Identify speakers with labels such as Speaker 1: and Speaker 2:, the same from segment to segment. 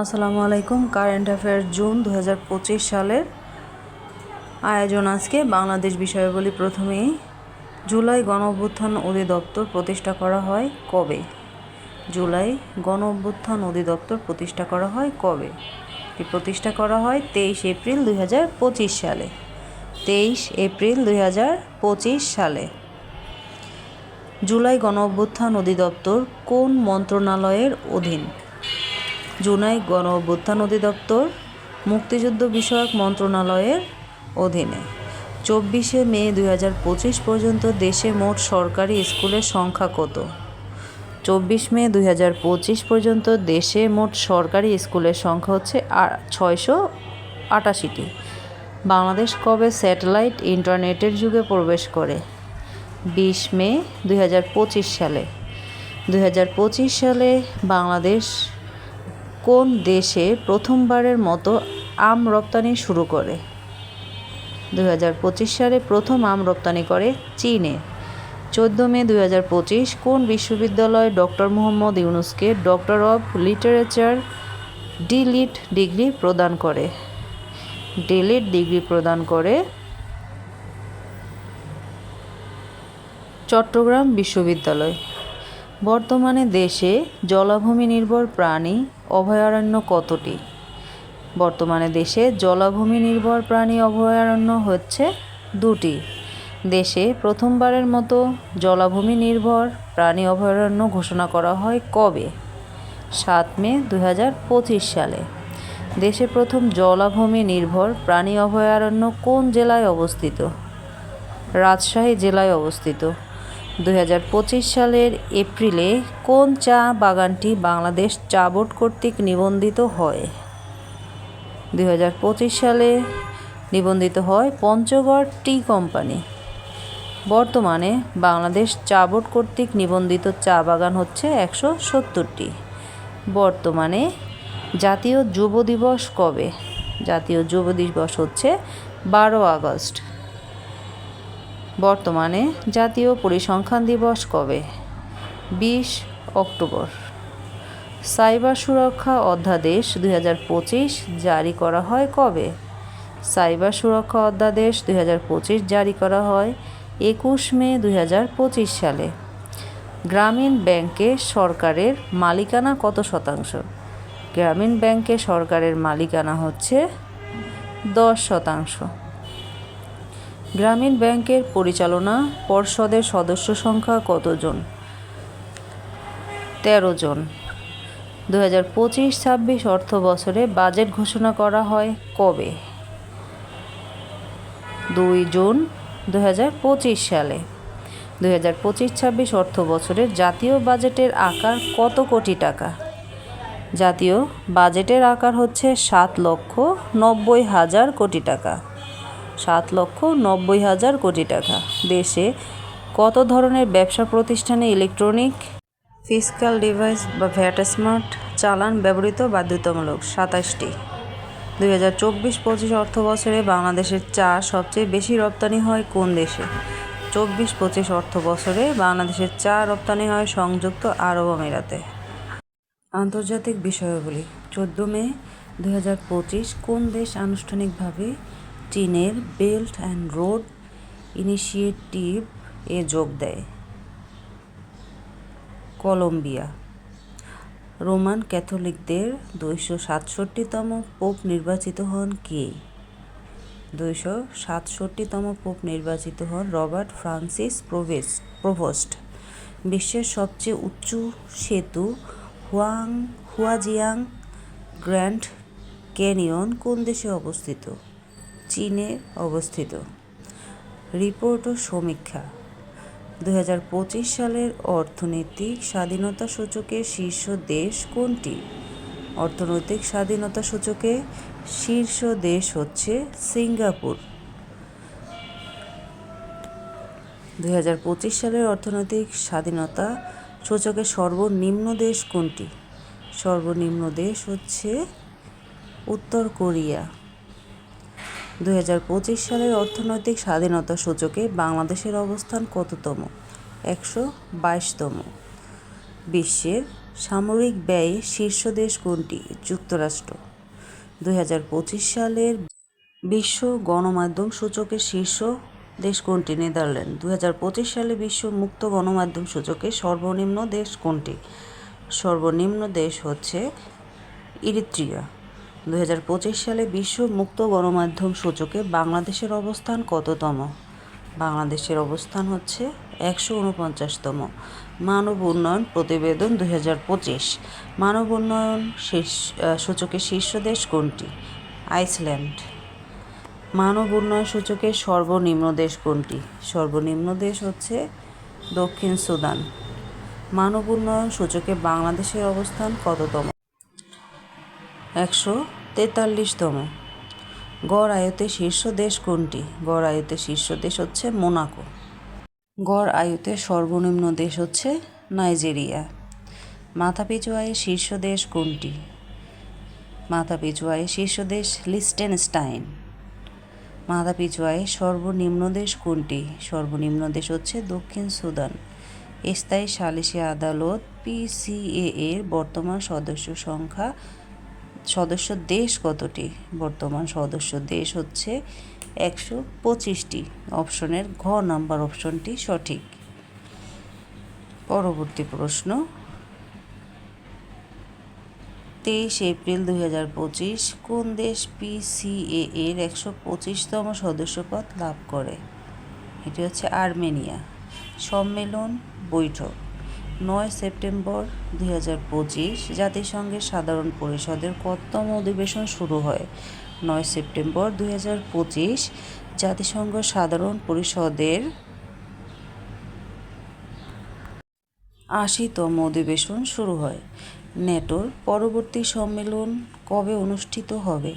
Speaker 1: আসসালামু আলাইকুম। Current affair June দু হাজার পঁচিশ সালের আয়োজন আজকে বাংলাদেশ বিষয়াবলী প্রথমেই জুলাই গণ অভ্যুত্থান অধিদপ্তর প্রতিষ্ঠা করা হয় কবে? জুলাই গণ অভ্যুত্থান অধিদপ্তর প্রতিষ্ঠা করা হয় কবে? এটি প্রতিষ্ঠা করা হয় তেইশ এপ্রিল দু হাজার পঁচিশ সালে। তেইশ এপ্রিল দু হাজার পঁচিশ সালে। জুলাই গণ অভ্যুত্থান অধিদপ্তর কোন মন্ত্রণালয়ের অধীন? জুনাই গণ অভ্যুত্থান অধিদপ্তর, মুক্তিযুদ্ধ বিষয়ক মন্ত্রণালয়ের অধীনে। চব্বিশে মে দুই পর্যন্ত দেশে মোট সরকারি স্কুলের সংখ্যা কত? চব্বিশ মে দুই পর্যন্ত দেশে মোট সরকারি স্কুলের সংখ্যা হচ্ছে ছয়শো আটাশিটি। বাংলাদেশ কবে স্যাটেলাইট ইন্টারনেটের যুগে প্রবেশ করে? বিশ মে দুই হাজার পঁচিশ সালে। দুই হাজার পঁচিশ সালে বাংলাদেশ কোন দেশে প্রথমবারের মতো আম রপ্তানি শুরু করে? দু হাজার পঁচিশ সালে প্রথম আম রপ্তানি করে চীনে। চোদ্দ মে দু হাজার পঁচিশ কোন বিশ্ববিদ্যালয় ডক্টর মোহাম্মদ ইউনুসকে doctor of literature DLitt degree প্রদান করে? ডিলিট ডিগ্রি প্রদান করে চট্টগ্রাম বিশ্ববিদ্যালয়। বর্তমানে দেশে জলাভূমি নির্ভর প্রাণী অভয়ারণ্য কতটি? বর্তমানে দেশে জলাভূমি নির্ভর প্রাণী অভয়ারণ্য হচ্ছে দুটি। দেশে প্রথমবারের মতো জলাভূমি নির্ভর প্রাণী অভয়ারণ্য ঘোষণা করা হয় কবে? সাত মে দু হাজার পঁচিশ সালে। দেশে প্রথম জলাভূমি নির্ভর প্রাণী অভয়ারণ্য কোন জেলায় অবস্থিত? রাজশাহী জেলায় অবস্থিত। দু হাজার পঁচিশ সালের এপ্রিলে কোন চা বাগানটি বাংলাদেশ চা বোর্ড কর্তৃক নিবন্ধিত হয়? দু হাজার পঁচিশ সালে নিবন্ধিত হয় পঞ্চগড় টি কোম্পানি। বর্তমানে বাংলাদেশ চা বোর্ড কর্তৃক নিবন্ধিত চা বাগান হচ্ছে একশো সত্তরটি। বর্তমানে জাতীয় যুব দিবস কবে? জাতীয় যুব দিবস হচ্ছে বারো আগস্ট। বর্তমানে জাতীয় পরিসংখ্যান দিবস কবে? বিশ অক্টোবর। সাইবার সুরক্ষা অধ্যাদেশ দু হাজার পঁচিশ জারি করা হয় কবে? সাইবার সুরক্ষা অধ্যাদেশ দু হাজার পঁচিশ জারি করা হয় একুশ মে দু হাজার পঁচিশ সালে। গ্রামীণ ব্যাংকে সরকারের মালিকানা কত শতাংশ? গ্রামীণ ব্যাংকে সরকারের মালিকানা হচ্ছে দশ শতাংশ। গ্রামীণ ব্যাংকের পরিচালনা পর্ষদের সদস্য সংখ্যা কতজন? তেরো জন। দু হাজার পঁচিশ ছাব্বিশ অর্থ বছরে বাজেট ঘোষণা করা হয় কবে? দুই জুন দু হাজার পঁচিশ সালে। দু হাজার পঁচিশ ছাব্বিশ অর্থ বছরের জাতীয় বাজেটের আকার কত কোটি টাকা? জাতীয় বাজেটের আকার হচ্ছে সাত লক্ষ নব্বই হাজার কোটি টাকা। সাত লক্ষ নব্বই হাজার কোটি টাকা। দেশে কত ধরনের ব্যবসা প্রতিষ্ঠানে ইলেকট্রনিক ফিসকাল ডিভাইস বা ভ্যাট স্মার্ট চালান ব্যবহৃত বাধ্যতামূলক? সাতাশটি। দুই হাজার চব্বিশ পঁচিশ অর্থ বছরে বাংলাদেশের চা সবচেয়ে বেশি রপ্তানি হয় কোন দেশে? চব্বিশ পঁচিশ অর্থ বছরে বাংলাদেশের চা রপ্তানি হয় সংযুক্ত আরব আমিরাতে। আন্তর্জাতিক বিষয়াবলী, চোদ্দ মে দু হাজার পঁচিশ কোন দেশ আনুষ্ঠানিকভাবে চীনের বেল্ট অ্যান্ড রোড ইনিশিয়েটিভ এ যোগ দেয়। কলম্বিয়া, রোমান ক্যাথলিকদের দুইশো সাতষট্টিতম পোপ নির্বাচিত হন কে? দুইশো সাতষট্টিতম পোপ নির্বাচিত হন রবার্ট ফ্রান্সিস প্রোভেস, প্রোভোস্ট। বিশ্বের সবচেয়ে উঁচু সেতু হুয়াং, হুয়াজিয়াং গ্র্যান্ড ক্যানিয়ন কোন দেশে অবস্থিত? চীনে অবস্থিত। রিপোর্ট ও সমীক্ষা। দু হাজার পঁচিশ সালের অর্থনৈতিক স্বাধীনতা সূচকে শীর্ষ দেশ কোনটি? অর্থনৈতিক স্বাধীনতা সূচকে শীর্ষ দেশ হচ্ছে সিঙ্গাপুর। দুই হাজার পঁচিশ সালের অর্থনৈতিক স্বাধীনতা সূচকে সর্বনিম্ন দেশ কোনটি? সর্বনিম্ন দেশ হচ্ছে উত্তর কোরিয়া। দুই হাজার পঁচিশ সালের অর্থনৈতিক স্বাধীনতা সূচকে বাংলাদেশের অবস্থান কততম? একশো বাইশতম। বিশ্বের সামরিক ব্যয়ে শীর্ষ দেশ কোনটি? যুক্তরাষ্ট্র। দুই হাজার পঁচিশ সালের বিশ্ব গণমাধ্যম সূচকের শীর্ষ দেশ কোনটি? নেদারল্যান্ড। দু হাজার পঁচিশ সালে বিশ্ব মুক্ত গণমাধ্যম সূচকে সর্বনিম্ন দেশ কোনটি? সর্বনিম্ন দেশ হচ্ছে ইরিত্রিয়া। দুই হাজার পঁচিশ সালে বিশ্ব মুক্ত গণমাধ্যম সূচকে বাংলাদেশের অবস্থান কততম? বাংলাদেশের অবস্থান হচ্ছে একশো উনপঞ্চাশতম। মানব উন্নয়ন প্রতিবেদন দুই হাজার পঁচিশ। মানব উন্নয়ন শীর্ষ আহ, সূচকের শীর্ষ দেশ কোনটি? আইসল্যান্ড। মানব উন্নয়ন সূচকের সর্বনিম্ন দেশ কোনটি? সর্বনিম্ন দেশ হচ্ছে দক্ষিণ সুদান। মানব উন্নয়ন সূচকে বাংলাদেশের অবস্থান কততম? একশো তেতাল্লিশতম। গড় আয়তে শীর্ষ দেশ কোনটি? গড় আয়তে শীর্ষ দেশ হচ্ছে মোনাকো। গড় আয়ুতে সর্বনিম্ন দেশ হচ্ছে নাইজেরিয়া। মাথাপিছু আয়ে শীর্ষ দেশ কোনটি? মাথাপিছু আয়ে শীর্ষ দেশ লিস্টেনস্টাইন। মাথাপিছু আয়ে সর্বনিম্ন দেশ কোনটি? সর্বনিম্ন দেশ হচ্ছে দক্ষিণ সুদান। স্থায়ী সালিসি আদালত পিসিএ এর বর্তমান সদস্য সংখ্যা সদস্য দেশ কতটি? বর্তমান সদস্য দেশ হচ্ছে একশো পঁচিশটি। অপশনের ঘ নাম্বার অপশনটি সঠিক। পরবর্তী প্রশ্ন। তেইশ এপ্রিল দুই হাজার পঁচিশ কোন দেশ পিসিএ এর একশো পঁচিশতম সদস্যপদ লাভ করে? এটি হচ্ছে আর্মেনিয়া। সম্মেলন, বৈঠক। নয় সেপ্টেম্বর দুই হাজার পঁচিশ জাতিসংঘের সাধারণ পরিষদের কতম অধিবেশন শুরু হয়? নয় সেপ্টেম্বর দুই হাজার পঁচিশ জাতিসংঘ সাধারণ পরিষদের আশিতম অধিবেশন শুরু হয়। নেটোর পরবর্তী সম্মেলন কবে অনুষ্ঠিত হবে?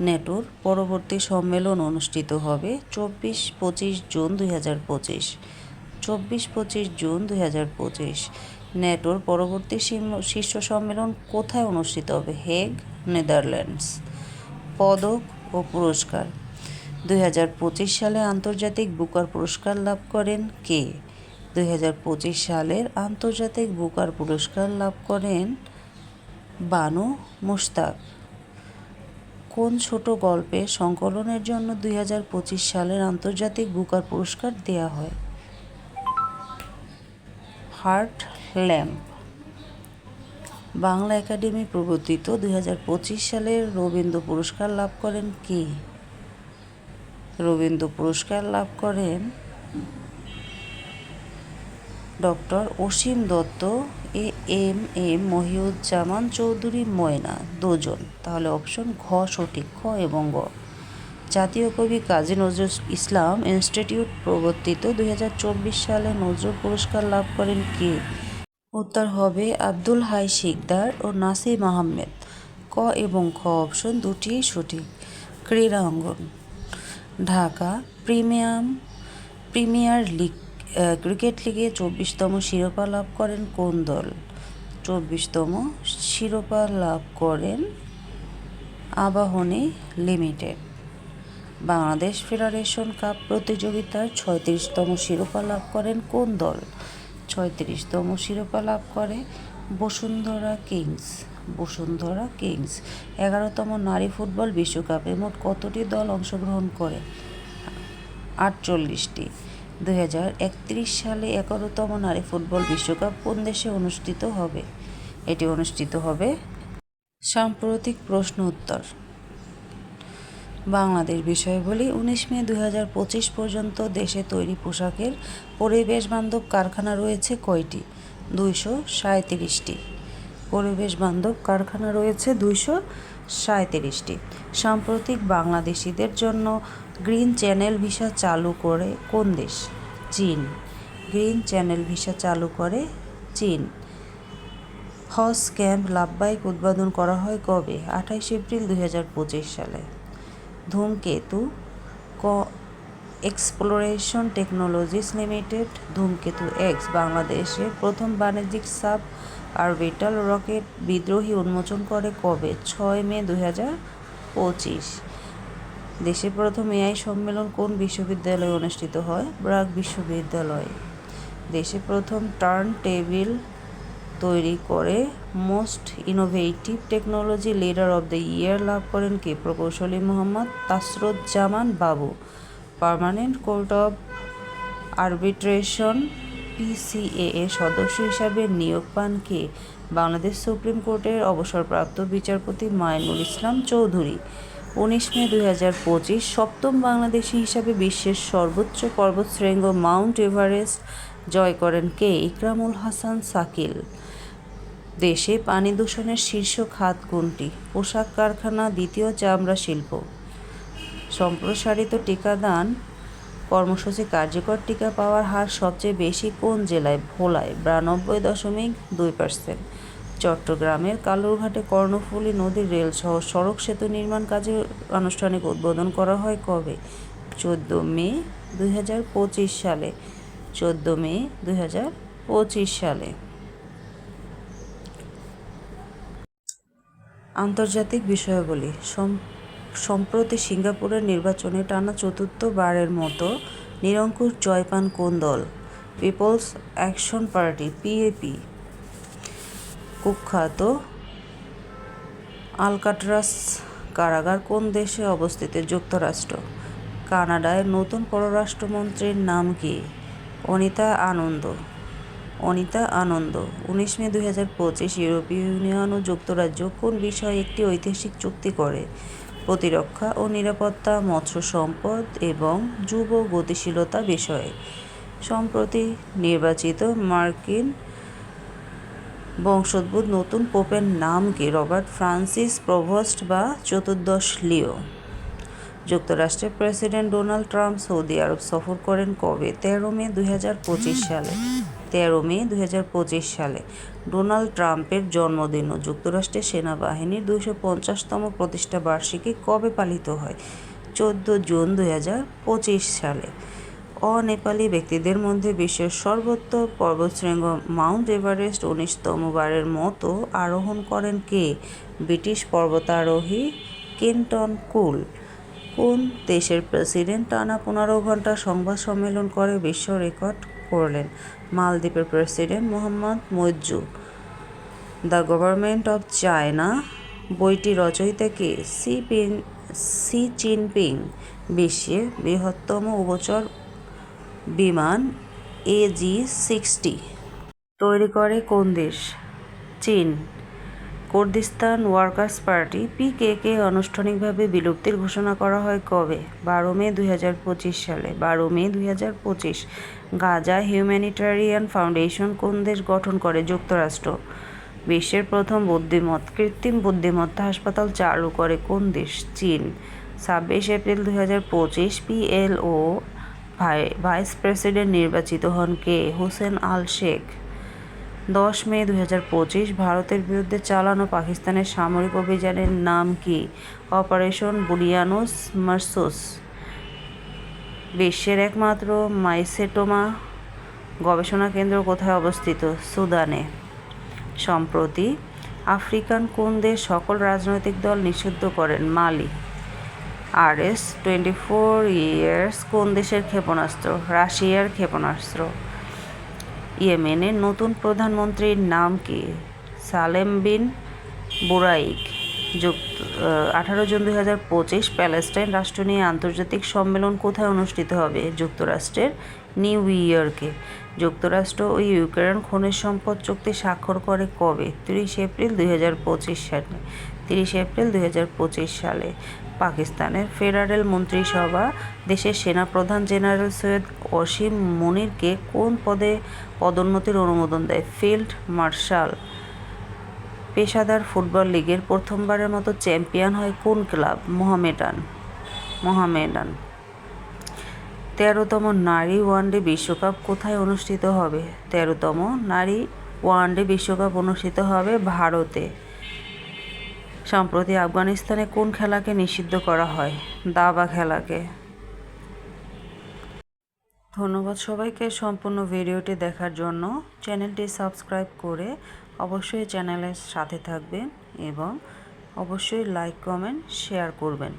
Speaker 1: নেটোর পরবর্তী সম্মেলন অনুষ্ঠিত হবে চব্বিশ পঁচিশ জুন দুই হাজার পঁচিশ। চব্বিশ পঁচিশ জুন দুই হাজার পঁচিশ। নেটোর পরবর্তী শীর্ষ- শীর্ষ সম্মেলন কোথায় অনুষ্ঠিত হবে? Hague, Netherlands. পদক ও পুরস্কার। দুই হাজার পঁচিশ সালে আন্তর্জাতিক বুকার পুরস্কার লাভ করেন কে? দুই হাজার পঁচিশ সালের আন্তর্জাতিক বুকার পুরস্কার লাভ করেন বানু মুশতাক। কোন ছোট গল্পে সংকলনের জন্য দুই হাজার পঁচিশ সালের আন্তর্জাতিক বুকার পুরস্কার দেয়া হয়? Heart lamp. বাংলা একাডেমি প্রবর্তিত দুই হাজার পঁচিশ সালের রবীন্দ্র পুরস্কার লাভ করেন কে? রবীন্দ্র পুরস্কার লাভ করেন doctor Asim Dutta A M M Mohiuzzaman Chowdhury Moyna, দুজন। তাহলে অপশন ঘ সঠিক, খ এবং গ। জাতীয় কবি কাজী নজরুল ইসলাম ইনস্টিটিউট প্রবর্তিত দু হাজার চব্বিশ সালে নজরুল পুরস্কার লাভ করেন কে? উত্তর হবে আব্দুল হাই শিকদার ও নাসিম আহমেদ। ক এবং খ অপশন দুটিই সঠিক। ক্রীড়া অঙ্গন। Dhaka premium, premier league cricket লিগে চব্বিশতম শিরোপা লাভ করেন কোন দল? চব্বিশতম শিরোপা লাভ করেন Abahani limited. Bangladesh federation cup প্রতিযোগিতার ছয়ত্রিশতম শিরোপা লাভ করেন কোন দল? ছয়ত্রিশতম শিরোপা লাভ করে বসুন্ধরা কিংস। বসুন্ধরা কিংস, এগারোতম নারী ফুটবল বিশ্বকাপে মোট কতটি দল অংশগ্রহণ করে? আটচল্লিশটি। দু হাজার একত্রিশ সালে এগারোতম নারী ফুটবল বিশ্বকাপ কোন দেশে অনুষ্ঠিত হবে? এটি অনুষ্ঠিত হবে সাম্প্রতিক প্রশ্ন উত্তর। বাংলাদেশ বিষয়ে বলি, উনিশ মে দুই হাজার পঁচিশ পর্যন্ত দেশে তৈরি পোশাকের পরিবেশ বান্ধব কারখানা রয়েছে কয়টি? দুইশো সাঁত্রিশটি পরিবেশ বান্ধব কারখানা রয়েছে দুইশো সাঁত্রিশটি সাম্প্রতিক বাংলাদেশিদের জন্য গ্রিন চ্যানেল ভিসা চালু করে কোন দেশ? চীন। গ্রিন চ্যানেল ভিসা চালু করে চীন। হজ ক্যাম্প লাভবাহিক উদ্বোধন করা হয় কবে? আঠাইশ এপ্রিল দুই হাজার পঁচিশ সালে। ধূমকেতু ক exploration technologies limited Dhumketu X বাংলাদেশের প্রথম বাণিজ্যিক সাব অরবিটাল রকেট বিদ্রোহী উন্মোচন করে কবে? ছয় মে হাজার পঁচিশ। দেশে প্রথম এআই সম্মেলন কোন বিশ্ববিদ্যালয়ে অনুষ্ঠিত হয়? ব্রাক বিশ্ববিদ্যালয়ে। দেশে প্রথম টার্ন টেবিল তৈরি করে most innovative technology leader of the year লাভ করেন কে? প্রকৌশলী Mohammad Tasruzzaman Babu. Permanent court of arbitration PCA এর সদস্য হিসাবে নিয়োগ পান কে? বাংলাদেশ সুপ্রিম কোর্টের অবসরপ্রাপ্ত বিচারপতি মাইনুল ইসলাম চৌধুরী। উনিশ মে দুই হাজার পঁচিশ, সপ্তম বাংলাদেশি হিসাবে বিশ্বের সর্বোচ্চ পর্বতশৃঙ্গ মাউন্ট এভারেস্ট জয় করেন কে? ইকরামুল হাসান সাকিল দেশে পানি দূষণের শীর্ষ খাত কোনটি? পোশাক কারখানা, দ্বিতীয় চামড়া শিল্প। সম্প্রসারিত টিকাদান কর্মসূচি কার্যকর টিকা পাওয়ার হার সবচেয়ে বেশি কোন জেলায়? ভোলায় বিরানব্বই দশমিক দুই পার্সেন্ট। চট্টগ্রামের কালুরঘাটে কর্ণফুলী নদীর রেল সহ সড়ক সেতু নির্মাণ কাজে আনুষ্ঠানিক উদ্বোধন করা হয় কবে? চোদ্দ মে দুই হাজার পঁচিশ সালে। চোদ্দ মে দুই হাজার পঁচিশ সালে। আন্তর্জাতিক বিষয়াবলী। সম- সম্প্রতি সিঙ্গাপুরের নির্বাচনে টানা চতুর্থবারের মতো নিরঙ্কুশ জয় পান কোন দল? Peoples action party, PAP. কুখ্যাত আলকাট্রাস কারাগার কোন দেশে অবস্থিত? যুক্তরাষ্ট্র। কানাডায় নতুন পররাষ্ট্রমন্ত্রীর নাম কি? অনিতা আনন্দ। অনিতা আনন্দ। উনিশ মে দুই হাজার পঁচিশ ইউরোপীয় ইউনিয়ন ও যুক্তরাজ্য কোন বিষয়ে একটি ঐতিহাসিক চুক্তি করে? প্রতিরক্ষা ও নিরাপত্তা, মৎস্য সম্পদ এবং যুব গতিশীলতা বিষয়ে। সম্প্রতি নির্বাচিত মার্কিন বংশোদ্ভূত নতুন পোপের নাম কি? রবার্ট ফ্রান্সিস প্রভস্ট বা চতুর্দশ লিও? যুক্তরাষ্ট্রের president Donald Trump Saudi Arab সফর করেন কবে? তেরো মে দুই হাজার পঁচিশ সালে। তেরো মে দু হাজার পঁচিশ সালে ডোনাল্ড ট্রাম্পের জন্মদিন ও যুক্তরাষ্ট্রের সেনাবাহিনীর দুশো পঞ্চাশতম প্রতিষ্ঠা বার্ষিকী কবে পালিত হয়? চোদ্দ জুন দু হাজার পঁচিশ সালে। অনেপালি ব্যক্তিদের মধ্যে বিশ্বের সর্বোচ্চ পর্বতশৃঙ্গ মাউন্ট এভারেস্ট উনিশতম বারের মতো আরোহণ করেন কে? ব্রিটিশ পর্বতারোহী কেন্টন কুল। কোন দেশের প্রেসিডেন্ট টানা পনেরো ঘণ্টা সংবাদ সম্মেলন করে বিশ্ব রেকর্ড করলেন? মালদ্বীপের president Mohammad Muizzu the government of China বইটি রচয়িতা কে? সি পিন সি জিনপিং বিশ্বে বৃহত্তম উভচর বিমান এজি সিক্সটি। তৈরি করে কোন দেশ? চীন। কুর্দিস্তান ওয়ার্কার্স পার্টি পিকেকে আনুষ্ঠানিকভাবে বিলুপ্তির ঘোষণা করা হয় কবে? বারো মে দুই হাজার পঁচিশ সালে। বারো মে দুই হাজার পঁচিশ। গাজা হিউম্যানিটারিয়ান ফাউন্ডেশন কোন দেশ গঠন করে? যুক্তরাষ্ট্র। বিশ্বের প্রথম বুদ্ধিমত কৃত্রিম বুদ্ধিমত্তা হাসপাতাল চালু করে কোন দেশ? চীন। ছাব্বিশ এপ্রিল দুই হাজার পঁচিশ পিএলও ভাইস প্রেসিডেন্ট নির্বাচিত হন কে? হোসেন আল শেখ। দশ মে দুই হাজার পঁচিশ ভারতের বিরুদ্ধে চালানো পাকিস্তানের সামরিক অভিযানের নাম কি? অপারেশন বুলিয়ানোস মার্সোস। বিশ্বের একমাত্র মাইসেটোমা গবেষণা কেন্দ্র কোথায় অবস্থিত? সুদানে। সম্প্রতি আফ্রিকান কোন দেশ সকল রাজনৈতিক দল নিষিদ্ধ করেন Mali. R S twenty four Yars কোন দেশের ক্ষেপণাস্ত্র? রাশিয়ার ক্ষেপণাস্ত্র। ইয়েমেনের নতুন প্রধানমন্ত্রীর নাম কি? সালেম বিন বুরাইক। যুক্ত আঠারো জুন দুই হাজার পঁচিশ প্যালেস্টাইন রাষ্ট্র নিয়ে আন্তর্জাতিক সম্মেলন কোথায় অনুষ্ঠিত হবে? যুক্তরাষ্ট্রের নিউ ইয়র্কে। যুক্তরাষ্ট্র ও ইউক্রেন খনিজ সম্পদ চুক্তি স্বাক্ষর করে কবে? তিরিশ এপ্রিল দুই হাজার পঁচিশ সালে। তিরিশ এপ্রিল দুই হাজার পঁচিশ সালে। পাকিস্তানের ফেডারেল মন্ত্রিসভা, দেশের সেনাপ্রধান জেনারেল সৈয়দ অসীম মনিরকে কোন পদে পদোন্নতির অনুমোদন দেয়? ফিল্ড মার্শাল পেশাদার ফুটবল লিগের প্রথমবারের মতো চ্যাম্পিয়ন হয় কোন ক্লাব? মোহামেডান। মোহামেডান। তেরোতম নারী ওয়ানডে বিশ্বকাপ কোথায় অনুষ্ঠিত হবে? তেরোতম নারী ওয়ানডে বিশ্বকাপ অনুষ্ঠিত হবে ভারতে। সম্প্রতি আফগানিস্তানে কোন খেলাকে নিষিদ্ধ করা হয়? দাবা খেলাকে। ধন্যবাদ সবাইকে সম্পূর্ণ ভিডিওটি দেখার জন্য। চ্যানেলটি সাবস্ক্রাইব করে অবশ্যই চ্যানেলের সাথে থাকবেন এবং অবশ্যই লাইক কমেন্ট শেয়ার করবেন।